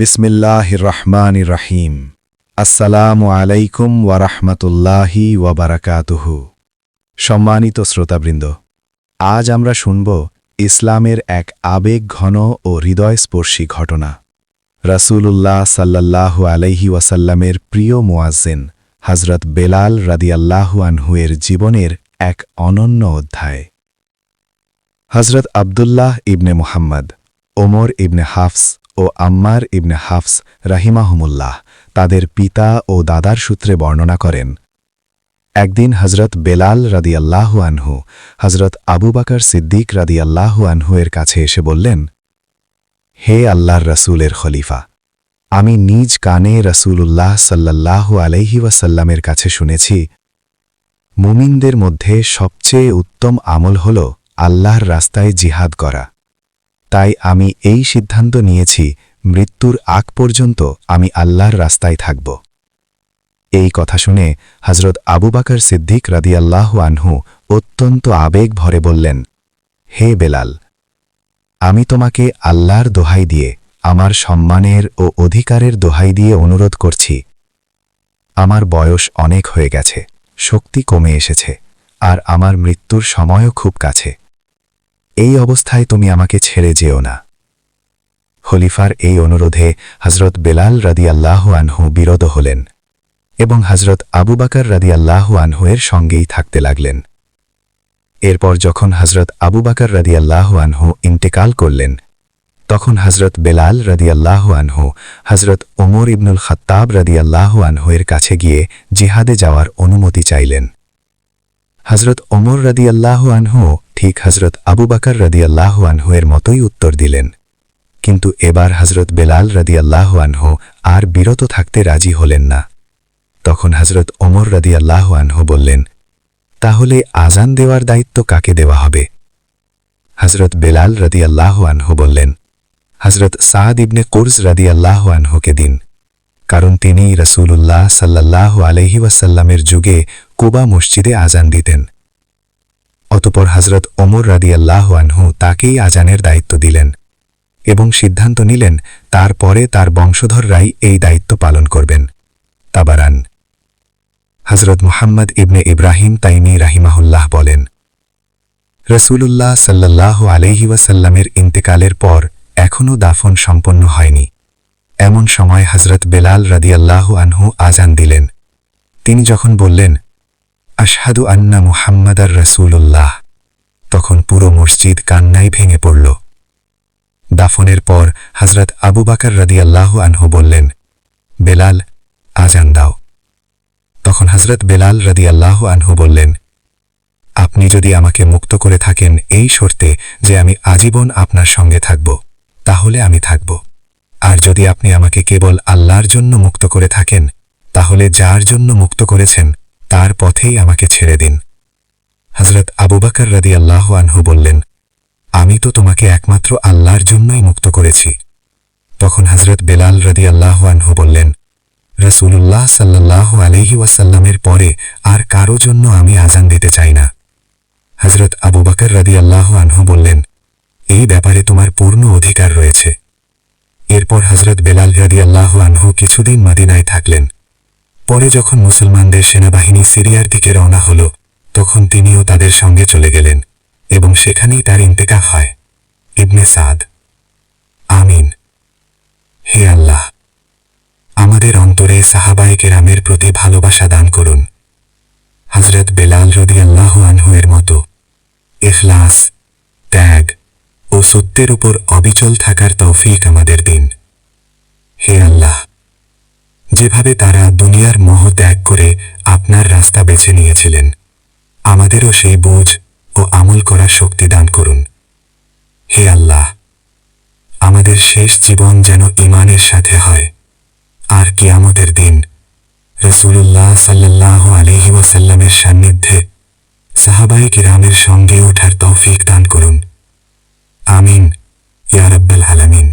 বিসমিল্লাহ রহমান রহিম। আসসালামু আলাইকুম ওয়ারহমতুল্লাহি ওয়াবারাকাতুহু সম্মানিত শ্রোতাবৃন্দ, আজ আমরা শুনব ইসলামের এক আবেগ ঘন ও হৃদয়স্পর্শী ঘটনা। রাসূলুল্লাহ সাল্লাল্লাহু আলাইহি ওয়াসাল্লামের প্রিয় মুয়াজ্জিন হজরত বেলাল রাদিয়াল্লাহু আনহুয়ের জীবনের এক অনন্য অধ্যায়। হজরত আবদুল্লাহ ইবনে মুহাম্মদ, ওমর ইবনে হাফস ও আম্মার ইবনে হাফস রাহিমাহমুল্লাহ তাদের পিতা ও দাদার সূত্রে বর্ণনা করেন। একদিন হজরত বেলাল রাদিয়াল্লাহু আনহু হজরত আবু বাকর সিদ্দিক রাদিয়াল্লাহু আনহু এর কাছে এসে বললেন, হে আল্লাহর রসুলের খলিফা, আমি নিজ কানে রসুলুল্লাহ সাল্লাল্লাহু আলাইহি ওয়াসাল্লামের কাছে শুনেছি, মুমিনদের মধ্যে সবচেয়ে উত্তম আমল হল আল্লাহর রাস্তায় জিহাদ করা। তাই আমি এই সিদ্ধান্ত নিয়েছি, মৃত্যুর আগ পর্যন্ত আমি আল্লাহর রাস্তায় থাকব। এই কথা শুনে হজরত আবু বাকর সিদ্দিক রাদিয়াল্লাহু আনহু অত্যন্ত আবেগ ভরে বললেন, হে বেলাল, আমি তোমাকে আল্লাহর দোহাই দিয়ে, আমার সম্মানের ও অধিকারের দোহাই দিয়ে অনুরোধ করছি। আমার বয়স অনেক হয়ে গেছে, শক্তি কমে এসেছে, আর আমার মৃত্যুর সময়ও খুব কাছে। এই অবস্থায় তুমি আমাকে ছেড়ে যেও না। খলিফার এই অনুরোধে হজরত বেলাল রাদিয়াল্লাহু আনহু বিরোধ হলেন এবং হজরত আবু বাকর রাদিয়াল্লাহু আনহু এর সঙ্গেই থাকতে লাগলেন। এরপর যখন হজরত আবু বাকর রাদিয়াল্লাহু আনহু ইন্তেকাল করলেন, তখন হজরত বেলাল রাদিয়াল্লাহু আনহু হজরত ওমর ইবনুল খত্তাব রাদিয়াল্লাহু আনহু এর কাছে গিয়ে জিহাদে যাওয়ার অনুমতি চাইলেন। হজরত ওমর রাদিয়াল্লাহু আনহু ঠিক হজরত আবু বাকর রাদিয়াল্লাহু আনহু এর মতোই উত্তর দিলেন। কিন্তু এবার হজরত বেলাল রাদিয়াল্লাহু আনহু আর বিরত থাকতে রাজি হলেন না। তখন হজরত ওমর রাদিয়াল্লাহু আনহু বললেন, তাহলে আজান দেওয়ার দায়িত্ব কাকে দেওয়া হবে? হজরত বেলাল রাদিয়াল্লাহু আনহু বললেন হজরত সাদ ইবনে কোর্জ রাদিয়াল্লাহু আনহুকে দিন। কারণ তিনি রসুল্লাহ সাল্লাহ আলহি ওয়াসাল্লামের যুগে কুবা মসজিদে আজান দিতেন। অতপর হজরত ওমর রাদিয়াল্লাহ আনহু তাকেই আজানের দায়িত্ব দিলেন এবং সিদ্ধান্ত নিলেন তারপরে তার বংশধররাই এই দায়িত্ব পালন করবেন। তাবারান। হজরত মুহাম্মদ ইবনে ইব্রাহিম তাইনি রাহিমাহুল্লাহ বলেন, রসুলুল্লাহ সাল্লাহ আলহি ওয়াসাল্লামের ইন্তেকালের পর এখনও দাফন সম্পন্ন হয়নি। এমন সময় হজরত বেলাল রাদিয়াল্লাহু আনহু আজান দিলেন। তিনি যখন বললেন আশহাদু আন্না মুহাম্মাদার রসুল্লাহ তখন পুরো মসজিদ কান্নাই ভেঙে পড়ল। দাফনের পর হজরত আবু বাকর রাদিয়াল্লাহু আনহু বললেন, বেলাল, আজান দাও। তখন হজরত বেলাল রাদিয়াল্লাহু আনহু বললেন, আপনি যদি আমাকে মুক্ত করে থাকেন এই শর্তে যে আমি আজীবন আপনার সঙ্গে থাকব, তাহলে আমি থাকব। আর যদি আপনি আমাকে কেবল আল্লাহর জন্য মুক্ত করে থাকেন, তাহলে যার জন্য মুক্ত করেছেন তার পথেই আমাকে ছেড়ে দিন। হজরত আবু বাকর রাদি আল্লাহ আনহু বললেন, আমি তো তোমাকে একমাত্র আল্লাহর জন্যই মুক্ত করেছি। তখন হজরত বেলাল রদি আল্লাহ আনহু বললেন রসুল্লাহ সাল্লাহ আলহি ওয়াসাল্লামের পরে আর কারও জন্য আমি আজান দিতে চাই না। হজরত আবু বাকর রদি আল্লাহ আনহু বললেন, এই ব্যাপারে তোমার পূর্ণ অধিকার রয়েছে। এরপর হজরত বেলাল রাদি আল্লাহ আনহু কিছুদিন মাদিনায় থাকলেন। পরে যখন মুসলমানদের সেনাবাহিনী সিরিয়ার দিকে রওনা হল, তখন তিনিও তাদের সঙ্গে চলে গেলেন এবং সেখানেই তার ইন্তেকা হয়। ইবনে সাদ। আমিন। হে আল্লাহ, আমাদের অন্তরে সাহাবাই কেরামের প্রতি ভালোবাসা দান করুন। হজরত বেলাল রদি আল্লাহ আনহু এর মতো ইখলাস, ত্যাগ ও সত্যের উপর অবিচল থাকার তৌফিক আমাদের দিন। হে আল্লাহ যেভাবে তারা দুনিয়ার মোহ ত্যাগ করে আপনার রাস্তা বেছে নিয়েছিলেন, আমাদেরও সেই বোঝ ও আমল করার শক্তি দান করুন। হে আল্লাহ, আমাদের শেষ জীবন যেন ইমানের সাথে হয়, আর কিয়ামতের দিন রসুল্লাহ সাল্লাহ আলহি ওয়াসাল্লামের সান্নিধ্যে সাহাবাই কিরামের সঙ্গে ওঠার তৌফিক দান করুন। আমিন ইয়ারব্বাল আলমিন।